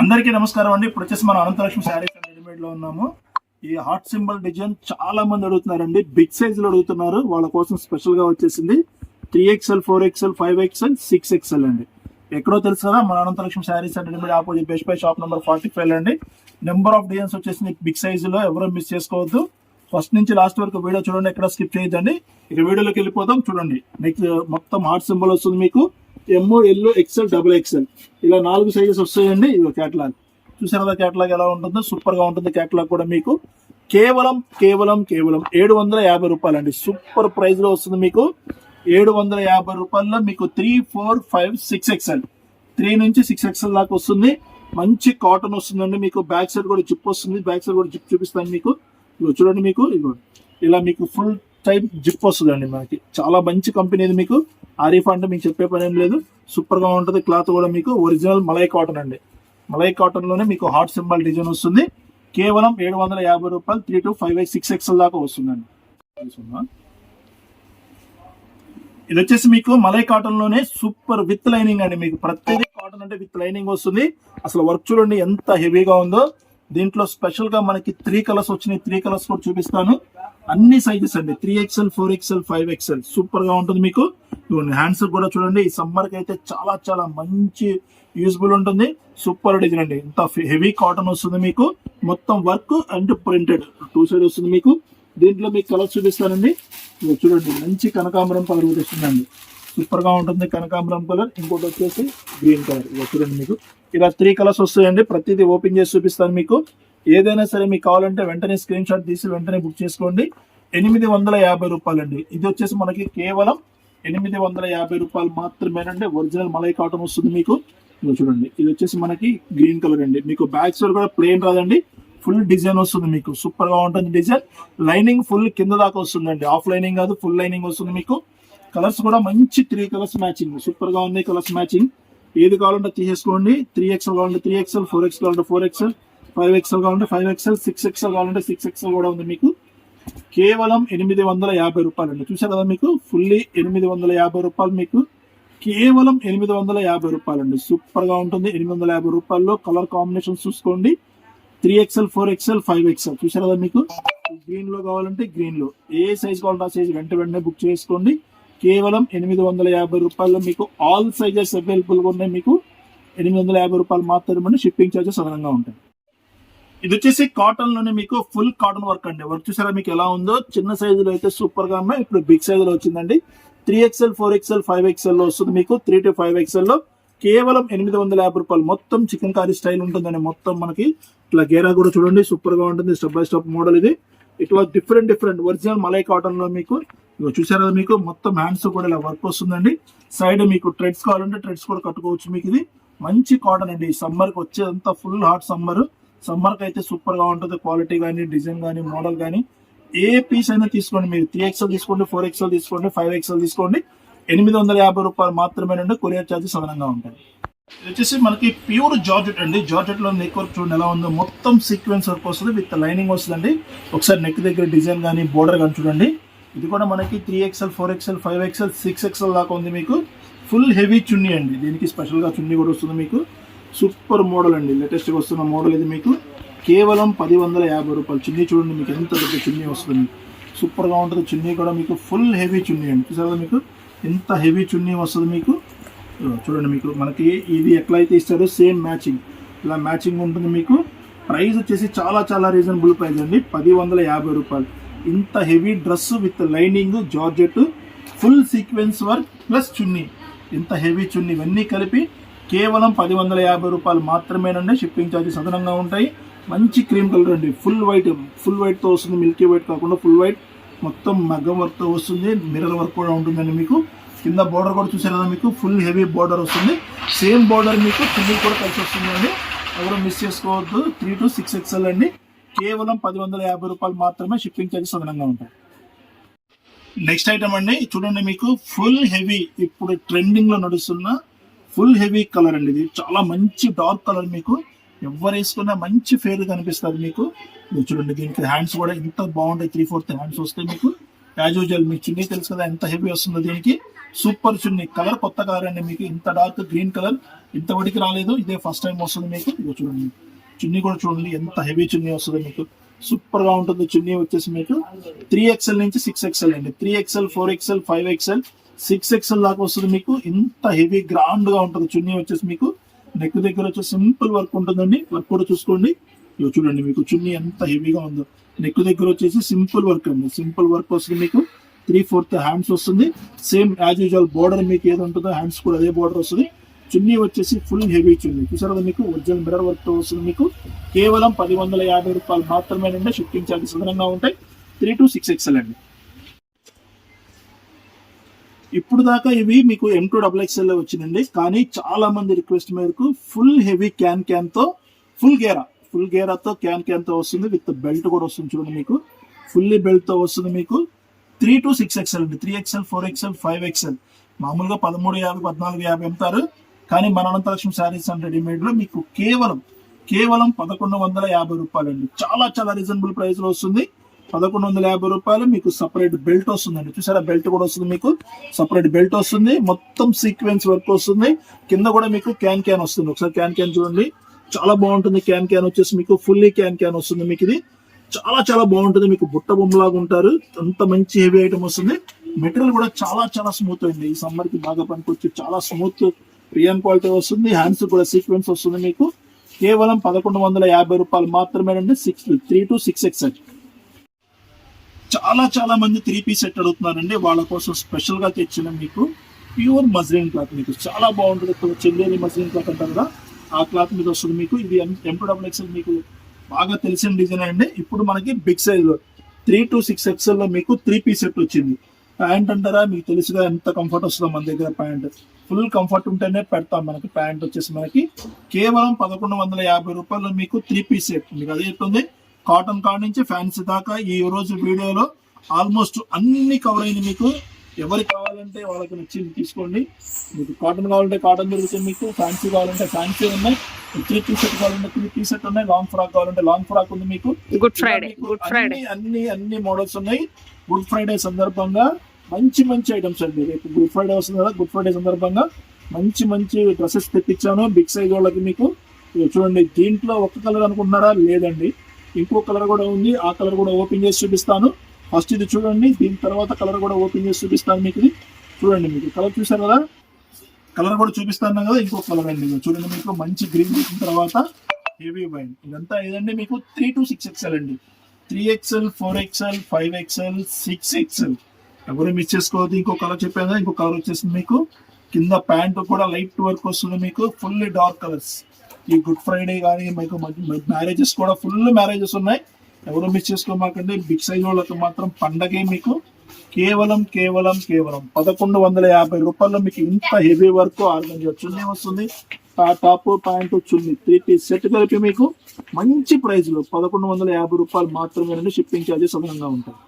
అందరికీ నమస్కారం అండి. ఇప్పుడు వచ్చేసి మనం అనంతలక్ష్మి శారీస్ అండ్ రెడీమేడ్లో ఉన్నాము. ఈ హార్ట్ సింబల్ డిజైన్ చాలా మంది అడుగుతున్నారండి. బిగ్ సైజ్లో అడుగుతున్నారు. వాళ్ళ కోసం స్పెషల్గా వచ్చేసింది. Three XL four XL five XL six XL అండి. ఎక్కడో తెలుసు కదా మన Ananthalakshmi sarees and readymade opposite Best Buy shop number forty five అండి. నెంబర్ ఆఫ్ డిజైన్స్ వచ్చేసింది బిగ్ సైజ్లో ఎవరో మిస్ చేసుకోవద్దు. ఫస్ట్ నుంచి లాస్ట్ వరకు వీడియో చూడండి ఎక్కడ స్కిప్ చేయొద్దండి. ఇక వీడియోలోకి వెళ్ళిపోతాం చూడండి. నెక్స్ట్ మొత్తం హార్ట్ సింబల్ వస్తుంది మీకు. ఎంఓ ఎల్లో ఎక్స్ఎల్ డబుల్ ఎక్స్ఎల్ ఇలా నాలుగు సైజెస్ వస్తాయండి. ఇది క్యాటలాగ్ చూసారా క్యాటలాగ్ ఎలా ఉంటుందో? సూపర్గా ఉంటుంది క్యాటలాగ్ కూడా మీకు. కేవలం కేవలం కేవలం ఏడు వందల యాభై రూపాయలు అండి సూపర్ ప్రైస్లో వస్తుంది మీకు. ఏడు వందల యాభై రూపాయల్లో మీకు three four five six XL three నుంచి సిక్స్ ఎక్స్ఎల్ దాకా వస్తుంది. మంచి కాటన్ వస్తుందండి మీకు. బ్యాక్ సైడ్ కూడా జిప్ వస్తుంది. బ్యాక్ సైడ్ కూడా జిప్ చూపిస్తాను మీకు. ఇగో చూడండి మీకు. ఇగో ఇలా మీకు ఫుల్ టైప్ జిప్ వస్తుందండి మనకి. చాలా మంచి కంపెనీ ఇది మీకు. ఆ అంటే మీకు చెప్పే పని ఏం లేదు. సూపర్గా ఉంటుంది. క్లాత్ కూడా మీకు ఒరిజినల్ మలై కాటన్ అండి. మలై కాటన్లోనే మీకు హార్ట్ సింబల్ డిజైన్ వస్తుంది. కేవలం ఏడు వందల యాభై రూపాయలు three to five X six XL దాకా వస్తుందండి. ఇది వచ్చేసి మీకు మలై కాటన్లోనే సూపర్ విత్ లైనింగ్ అండి మీకు. ప్రతిదీ కాటన్ అంటే విత్ లైనింగ్ వస్తుంది. అసలు వర్క్ చూడండి ఎంత హెవీగా ఉందో. దీంట్లో స్పెషల్గా మనకి త్రీ కలర్స్ వచ్చినాయి. త్రీ కలర్స్ కూడా చూపిస్తాను. అన్ని సైజెస్ అండి. Three XL four XL five XL సూపర్గా ఉంటుంది మీకు. హ్యాండ్స్ కూడా చూడండి. ఈ సమ్మర్కి అయితే చాలా చాలా మంచి యూస్ఫుల్ ఉంటుంది. సూపర్ డిజైన్ అండి. ఇంత హెవీ కాటన్ వస్తుంది మీకు. మొత్తం work and printed two side వస్తుంది మీకు. దీంట్లో మీకు కలర్స్ చూపిస్తానండి. చూడండి మంచి కనకాంబరం కలర్ కూడా వస్తుందండి సూపర్గా ఉంటుంది కనకాంబరం కలర్ ఇంకోటి వచ్చేసి గ్రీన్ కలర్ చూడండి మీకు. ఇలా త్రీ కలర్స్ వస్తాయండి. ప్రతిదీ ఓపెన్ చేసి చూపిస్తాను మీకు. ఏదైనా సరే మీకు కావాలంటే వెంటనే స్క్రీన్ షాట్ తీసి వెంటనే బుక్ చేసుకోండి. ఎనిమిది వందల యాభై రూపాయలండి. ఇది వచ్చేసి మనకి కేవలం ఎనిమిది వందల యాభై రూపాయలు మాత్రమేనండి. ఒరిజినల్ మలై కాటన్ వస్తుంది మీకు. చూడండి. ఇది వచ్చేసి మనకి గ్రీన్ కలర్ అండి. మీకు బ్యాక్ సైడ్ కూడా ప్లేన్ రాదండి. ఫుల్ డిజైన్ వస్తుంది మీకు. సూపర్గా ఉంటుంది డిజైన్. లైనింగ్ ఫుల్ కింద దాకా వస్తుందండి. ఆఫ్ లైనింగ్ కాదు ఫుల్ లైనింగ్ వస్తుంది మీకు. కలర్స్ కూడా మంచి త్రీ కలర్స్ మ్యాచింగ్. సూపర్గా ఉంది కలర్స్ మ్యాచింగ్. ఏది కావాలంటే తీసేసుకోండి. త్రీ ఎక్స్ఎల్ కావాలంటే త్రీ ఎక్స్ఎల్ ఫోర్ ఎక్స్ కావాలంటే ఫోర్ ఎక్స్ఎల్. ఫైవ్ ఎక్స్ఎల్ కావాలంటే ఫైవ్ ఎక్స్ఎల్ సిక్స్ ఎక్స్ఎల్ కావాలంటే సిక్స్ ఎక్స్ఎల్ కూడా ఉంది మీకు. కేవలం ఎనిమిది వందల యాభై రూపాయలు అండి చూసారు కదా మీకు? ఫుల్లీ ఎనిమిది వందల యాభై రూపాయలు మీకు. కేవలం ఎనిమిది వందల యాభై రూపాయలు అండి సూపర్గా ఉంటుంది ఎనిమిది వందల యాభై రూపాయల్లో. కలర్ కాంబినేషన్ చూసుకోండి. Three XL four XL five XL చూసారు కదా మీకు? గ్రీన్లో కావాలంటే గ్రీన్లో ఏ సైజ్ కావాలంటే ఆ సైజ్ వెంట వెంటనే బుక్ చేసుకోండి. కేవలం ఎనిమిది వందల యాభై రూపాయల్లో మీకు ఆల్ సైజెస్ అవైలబుల్ ఉన్నాయి మీకు. ఎనిమిది వందల యాభై రూపాయలు మాత్రమే షిప్పింగ్ చార్జెస్ అదనంగా ఉంటాయి. ఇది వచ్చేసి కాటన్లోనే మీకు ఫుల్ కాటన్ వర్క్ అండి. వర్క్ చూసారా మీకు ఎలా ఉందో? చిన్న సైజులో అయితే సూపర్గా ఉన్నాయి. ఇప్పుడు బిగ్ సైజులో వచ్చిందండి. Three XL four XL five ఎక్స్ఎల్లో వస్తుంది మీకు. త్రీ టు ఫైవ్ ఎక్స్ఎల్లో కేవలం ఎనిమిది వందల యాభై రూపాయలు. మొత్తం చికెన్ కారీ స్టైల్ ఉంటుందండి. మొత్తం మనకి ఇట్లా గేరా కూడా చూడండి. సూపర్గా ఉంటుంది. స్టెప్ బై స్టెప్ మోడల్ ఇది. ఇట్లా డిఫరెంట్ డిఫరెంట్ ఒరిజినల్ మలై కాటన్లో మీకు చూసారా మీకు? మొత్తం హ్యాండ్స్ కూడా ఇలా వర్క్ వస్తుందండి. సైడ్ మీకు ట్రెడ్స్ కావాలంటే ట్రెడ్స్ కూడా కట్టుకోవచ్చు మీకు ఇది. మంచి కాటన్ అండి. సమ్మర్కి వచ్చేదంతా ఫుల్ హాట్ సమ్మర్ సమ్మర్ అయితే సూపర్గా ఉంటుంది. క్వాలిటీ కానీ డిజైన్ కానీ మోడల్ కానీ ఏ పీస్ అయినా తీసుకోండి మీరు. త్రీ ఎక్స్ఎల్ తీసుకోండి ఫోర్ ఎక్స్ఎల్ తీసుకోండి ఫైవ్ ఎక్స్ఎల్ తీసుకోండి. ఎనిమిది వందల యాభై రూపాయలు మాత్రమే మాత్రమేనండి కొరియర్ ఛార్జెస్ అదనంగా ఉంటాయి. ఇది వచ్చేసి మనకి ప్యూర్ జార్జెట్ అండి. జార్జెట్లో నెక్ వర్క్ చూడండి ఎలా ఉందో. మొత్తం సీక్వెన్స్ వర్క్ వస్తుంది. విత్ లైనింగ్ వస్తుందండి. ఒకసారి నెక్ దగ్గర డిజైన్ కానీ బోర్డర్ కానీ చూడండి. ఇది కూడా మనకి three XL four XL five XL six XL దాకా ఉంది మీకు. ఫుల్ హెవీ చున్నీ అండి. దీనికి స్పెషల్గా చున్నీ కూడా వస్తుంది మీకు. సూపర్ మోడల్ అండి. లేటెస్ట్గా వస్తున్న మోడల్ ఇది మీకు. కేవలం పది వందల యాభై రూపాయలు. చున్నీ చూడండి మీకు ఎంత పెద్ద చున్నీ వస్తుంది. సూపర్గా ఉంటుంది. చున్నీ కూడా మీకు ఫుల్ హెవీ చున్నీ అండి. చూసారా మీకు? ఎంత హెవీ చున్నీ వస్తుంది మీకు? చూడండి మీకు. మనకి ఇది ఎట్లా అయితే ఇస్తారో సేమ్ మ్యాచింగ్ ఇలా మ్యాచింగ్ ఉంటుంది మీకు. ప్రైస్ వచ్చేసి చాలా చాలా రీజనబుల్ ప్రైస్ అండి. పది వందల యాభై రూపాయలు. ఇంత heavy dress with lining georgette full sequence work plus chunni. ఇంత హెవీ చున్నీ. ఇవన్నీ కలిపి కేవలం పది వందల యాభై రూపాయలు మాత్రమేనండి షిప్పింగ్ ఛార్జెస్ అదనంగా ఉంటాయి. మంచి క్రీమ్ కలర్ అండి. ఫుల్ వైట్ ఫుల్ వైట్తో వస్తుంది. మిల్కీ వైట్ కాకుండా ఫుల్ వైట్ మొత్తం మగ్గం వర్క్తో వస్తుంది. మిర్రర్ వర్క్ కూడా ఉంటుందండి మీకు. కింద బోర్డర్ కూడా చూసారు కదా మీకు? ఫుల్ హెవీ బోర్డర్ వస్తుంది. సేమ్ బోర్డర్ మీకు కింద కూడా కలిసి వస్తుందండి ఎవరు మిస్ చేసుకోవద్దు. త్రీ టు సిక్స్ ఎక్స్ఎల్ అండి. కేవలం పది వందల యాభై రూపాయలు మాత్రమే షిప్పింగ్ ఛార్జెస్ అదనంగా ఉంటాయి. నెక్స్ట్ ఐటమ్ అండి. చూడండి మీకు. ఫుల్ హెవీ ఇప్పుడు ట్రెండింగ్లో నడుస్తున్న ఫుల్ హెవీ కలర్ అండి ఇది. చాలా మంచి డార్క్ కలర్ మీకు. ఎవరు వేసుకున్నా మంచి ఫేర్ కనిపిస్తుంది మీకు. చూడండి దీనికి హ్యాండ్స్ కూడా ఎంత బాగుంటాయి. త్రీ ఫోర్త్ హ్యాండ్స్ వస్తాయి మీకు. యాజ్ యూజువల్ మీకు చున్నీ తెలుసు కదా ఎంత హెవీ వస్తుందో దీనికి. సూపర్ చున్నీ. కలర్ కొత్త కలర్ అండి మీకు. ఇంత డార్క్ గ్రీన్ కలర్. ఇంత వడికి రాలేదు. ఇదే ఫస్ట్ టైం వస్తుంది మీకు. ఇదిగో చూడండి. చున్నీ కూడా చూడండి ఎంత హెవీ చున్నీ వస్తుంది మీకు. సూపర్గా ఉంటుంది చున్నీ వచ్చేసి మీకు. త్రీ ఎక్స్ఎల్ నుంచి సిక్స్ ఎక్స్ఎల్ అండి. Three XL four XL five XL. Six XL దాకా వస్తుంది మీకు. ఇంత హెవీ గ్రాండ్గా ఉంటుంది. చున్నీ వచ్చేసి మీకు నెక్ దగ్గర వచ్చి సింపుల్ వర్క్ ఉంటుందండి. వర్క్ కూడా చూసుకోండి. ఇవి చూడండి మీకు చున్నీ ఎంత హెవీగా ఉందో. నెక్ దగ్గర వచ్చేసి సింపుల్ వర్క్ అండి. సింపుల్ వర్క్ వస్తుంది మీకు. త్రీ ఫోర్త్ హ్యాండ్స్ వస్తుంది. సేమ్ యాజ్ యూజువల్ బోర్డర్ మీకు ఏది ఉంటుందో హ్యాండ్స్ కూడా అదే బోర్డర్ వస్తుంది. చున్నీ వచ్చేసి ఫుల్ హెవీ చున్నీ. చూసారు మీకు? ఒరిజినల్ మిర్రర్ వర్క్ వస్తుంది మీకు. కేవలం పది వందల యాభై రూపాయలు మాత్రమేనండి. షిఫ్టింగ్ ఛార్జెస్ అదనంగా ఉంటాయి. త్రీ టు సిక్స్ ఎక్స్ఎల్ అండి. ఇప్పుడు దాకా ఇవి మీకు ఎం టూ డబుల్ ఎక్స్ఎల్ వచ్చిందండి కానీ చాలా మంది రిక్వెస్ట్ మేరకు full heavy can can full Gera full గేరాతో క్యాన్ క్యాన్తో వస్తుంది. విత్ బెల్ట్ కూడా వస్తుంది చూడండి మీకు. ఫుల్లీ బెల్ట్తో వస్తుంది మీకు. త్రీ టు సిక్స్ ఎక్స్ఎల్ అండి. Three XL four XL five XL మామూలుగా పదమూడు యాభై పద్నాలుగు యాభై అమ్ముతారు. కానీ మన అనంతలక్ష్మి శారీస్ అండ్ రెడీమేడ్లో మీకు కేవలం కేవలం పదకొండు వందల యాభై రూపాయలండి. చాలా చాలా రీజనబుల్ ప్రైస్లో వస్తుంది. పదకొండు వందల యాభై రూపాయలు మీకు సపరేట్ బెల్ట్ వస్తుందండి. చూసారా? బెల్ట్ కూడా వస్తుంది మీకు. సపరేట్ బెల్ట్ వస్తుంది. మొత్తం సీక్వెన్స్ వర్క్ వస్తుంది. కింద కూడా మీకు క్యాన్ క్యాన్ వస్తుంది. ఒకసారి క్యాన్ క్యాన్ చూడండి. చాలా బాగుంటుంది క్యాన్ క్యాన్ వచ్చేసి మీకు. ఫుల్లీ క్యాన్ క్యాన్ వస్తుంది మీకు ఇది. చాలా చాలా బాగుంటుంది. మీకు బుట్ట బొమ్మలాగా ఉంటారు. అంత మంచి హెవీ ఐటమ్ వస్తుంది. మెటీరియల్ కూడా చాలా చాలా స్మూత్ అండి. ఈ సమ్మర్కి బాగా పనికొచ్చి చాలా స్మూత్ రియాన్ క్వాలిటీ వస్తుంది. హ్యాండ్స్ కూడా సీక్వెన్స్ వస్తుంది మీకు. కేవలం పదకొండు వందల యాభై రూపాయలు మాత్రమేనండి. Six three to six X చాలా చాలా మంది త్రీ పీస్ సెట్ అడుగుతున్నారండి. వాళ్ళ కోసం స్పెషల్గా తెచ్చిన మీకు ప్యూర్ మజ్రీన్ క్లాత్ మీకు. చాలా బాగుంటుంది. చెల్లేని మజ్రీన్ క్లాత్ అంటారు కదా ఆ క్లాత్ మీద వస్తుంది మీకు. ఇది ఎం టూ డబుల్ ఎక్స్ఎల్ మీకు బాగా తెలిసిన డిజైన్ అండి. ఇప్పుడు మనకి big size three to six ఎక్స్ఎల్లో మీకు త్రీ పీస్ సెట్ వచ్చింది. ప్యాంట్ అంటారా? మీకు తెలుసుగా ఎంత కంఫర్ట్ వస్తుందో మన దగ్గర ప్యాంట్ ఫుల్ కంఫర్ట్ ఉంటేనే పెడతాం మనకి. ప్యాంట్ వచ్చేసి మనకి కేవలం పదకొండు వందల యాభై రూపాయలు మీకు త్రీ పీస్ సెట్ మీకు అదే చెప్తుంది. కాటన్ కాడ్ నుంచి ఫ్యాన్సీ దాకా ఈ రోజు వీడియోలో ఆల్మోస్ట్ అన్ని కవర్ అయింది మీకు. ఎవరికి కావాలంటే వాళ్ళకి నచ్చింది తీసుకోండి. మీకు కాటన్ కావాలంటే కాటన్ దొరుకుతుంది మీకు. ఫ్యాన్సీ కావాలంటే ఫ్యాన్సీ ఉన్నాయి. త్రీ టీ షర్ట్ కావాలంటే త్రీ టీ షర్ట్ ఉన్నాయి. లాంగ్ ఫ్రాక్ కావాలంటే లాంగ్ ఫ్రాక్ ఉంది మీకు. గుడ్ ఫ్రైడే గుడ్ ఫ్రైడే అన్ని అన్ని మోడల్స్ ఉన్నాయి. గుడ్ ఫ్రైడే సందర్భంగా మంచి మంచి ఐటమ్స్ అండి. రేపు గుడ్ ఫ్రైడే వస్తుంది కదా. గుడ్ ఫ్రైడే సందర్భంగా మంచి మంచి డ్రెస్సెస్ తెప్పించాను. బిగ్ సైజ్ వాళ్ళకి మీకు. చూడండి దీంట్లో ఒక కలర్ అనుకుంటున్నారా? లేదండి. ఇంకో కలర్ కూడా ఉంది. ఆ కలర్ కూడా ఓపెన్ చేసి చూపిస్తాను. ఫస్ట్ ఇది చూడండి. దీని తర్వాత కలర్ కూడా ఓపెన్ చేసి చూపిస్తాను మీకు ఇది. చూడండి మీకు. కలర్ చూసారు కదా? కలర్ కూడా చూపిస్తాను కదా? ఇంకో కలర్ అండి చూడండి మీకు. మంచి గ్రీన్ చూసిన తర్వాత హెవీ వైన్ ఇదంతా ఏదండి మీకు? త్రీ టు సిక్స్ ఎక్స్ఎల్ అండి. Three XL four XL five XL six XL ఎవరు మిస్ చేసుకోవద్దు. ఇంకో కలర్ చెప్పాను కదా? ఇంకో కలర్ వచ్చేసింది మీకు. కింద ప్యాంట్ కూడా లైట్ వర్క్ వస్తుంది మీకు. ఫుల్ డార్క్ కలర్స్ ఈ గుడ్ ఫ్రైడే కానీ మీకు మ్యారేజెస్ కూడా ఫుల్ మ్యారేజెస్ ఉన్నాయి. ఎవరు మిస్ చేసుకోమాకండి. బిగ్ సైజ్ వాళ్ళకి మాత్రం పండగే మీకు. కేవలం కేవలం కేవలం పదకొండు వందల యాభై రూపాయల్లో మీకు ఇంత హెవీ వర్క్ ఆర్గంజా చున్నీ వస్తుంది. Top pant chunni three piece set కలిపి మీకు మంచి ప్రైస్లో పదకొండు వందల యాభై రూపాయలు మాత్రమే షిప్పింగ్ ఛార్జెస్ అదనంగా ఉంటాయి.